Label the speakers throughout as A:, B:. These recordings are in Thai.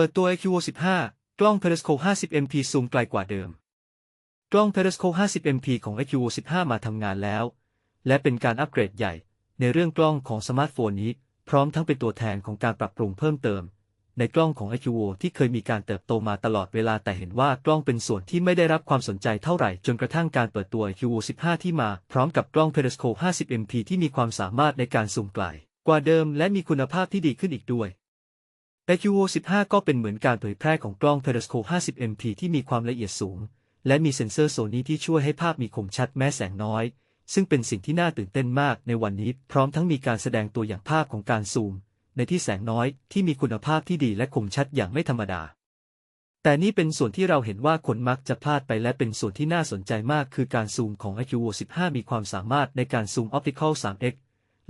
A: ปิดตัว IQO 15 กล้อง Periscope 50 MP ซูมไกลกว่าเดิม กล้อง Periscope 50 MP ของ IQO 15 มาทำงานแล้ว และเป็นการอัปเกรดใหญ่ ในเรื่องกล้องของสมาร์ทโฟนนี้ พร้อมทั้งเป็นตัวแทนของการปรับปรุงเพิ่มเติม ในกล้องของ IQO ที่เคยมีการเติบโตมาตลอดเวลาแต่เห็นว่ากล้องเป็นส่วนที่ไม่ได้รับความสนใจเท่าไหร่ จนกระทั่งการเปิดตัว IQO 15 ที่มา พร้อมกับกล้อง Periscope 50 MP ที่มีความสามารถในการซูมไกล กว่าเดิม และมีคุณภาพที่ดีขึ้นอีกด้วย IQO 15 ก็เป็นเหมือนการเผยแพร่ของกล้อง Periscope 50 MP ที่มีความละเอียดสูง และมีเซ็นเซอร์โซนี่ที่ช่วยให้ภาพมีคมชัดแม้แสงน้อย ซึ่งเป็นสิ่งที่น่าตื่นเต้นมากในวันนี้ พร้อมทั้งมีการแสดงตัวอย่างภาพของการซูม ในที่แสงน้อยที่มีคุณภาพที่ดีและคมชัดอย่างไม่ธรรมดา แต่นี่เป็นส่วนที่เราเห็นว่าคนมักจะพลาดไปและเป็นส่วนที่น่าสนใจมาก คือการซูมของ IQO 15 มีความสามารถในการซูม Optical 3x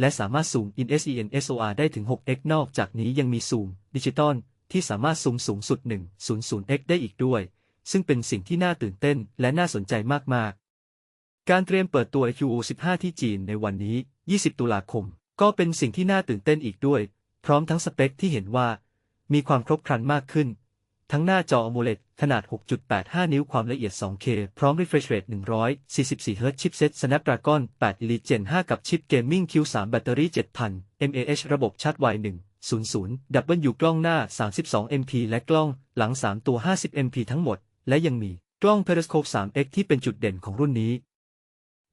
A: และสามารถซูม in SEN SOR ได้ถึง 6x นอกจากนี้ยังมีซูมดิจิตอลที่สามารถซูมสูงสุด 100x ได้อีกด้วย ซึ่งเป็นสิ่งที่น่าตื่นเต้นและน่าสนใจมากๆ การเตรียมเปิดตัว IQO 15 ที่จีนในวันนี้ 20 ตุลาคม ก็เป็นสิ่งที่น่าตื่นเต้นอีกด้วย พร้อมทั้งสเปคที่เห็นว่า มีความครบครันมากขึ้น ทั้งหน้าจอ AMOLED ขนาด 6.85 นิ้วความละเอียด 2K พร้อม refresh rate 144 Hz ชิปเซ็ต Snapdragon 8 Elite Gen 5 กับชิป Gaming Q3 แบตเตอรี่ 7000 mAh ระบบชาร์จไว100 W กล้องหน้า 32 MP และกล้องหลัง 3 ตัว 50 MP ทั้งหมด และยังมีกล้อง Periscope 3x ที่เป็นจุดเด่นของรุ่นนี้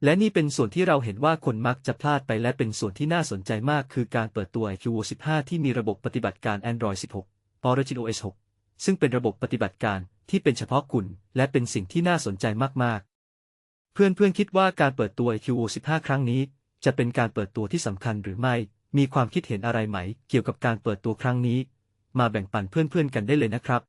A: และนี่เป็นส่วนที่เราเห็นว่าคนมักจะพลาดไปและเป็นส่วนที่น่าสนใจมากคือการเปิดตัว IQO 15 ที่มีระบบปฏิบัติการ Android 16 Origin OS 6 ซึ่งเป็นระบบปฏิบัติการที่เป็นเฉพาะกลุ่มและเป็นสิ่งที่น่าสนใจมากๆ เพื่อนๆคิดว่าการเปิดตัว IQO 15 ครั้งนี้ จะเป็นการเปิดตัวที่สำคัญหรือไม่ มีความคิดเห็นอะไรไหม เกี่ยวกับการเปิดตัวครั้งนี้ มาแบ่งปันเพื่อนๆกันได้เลยนะครับ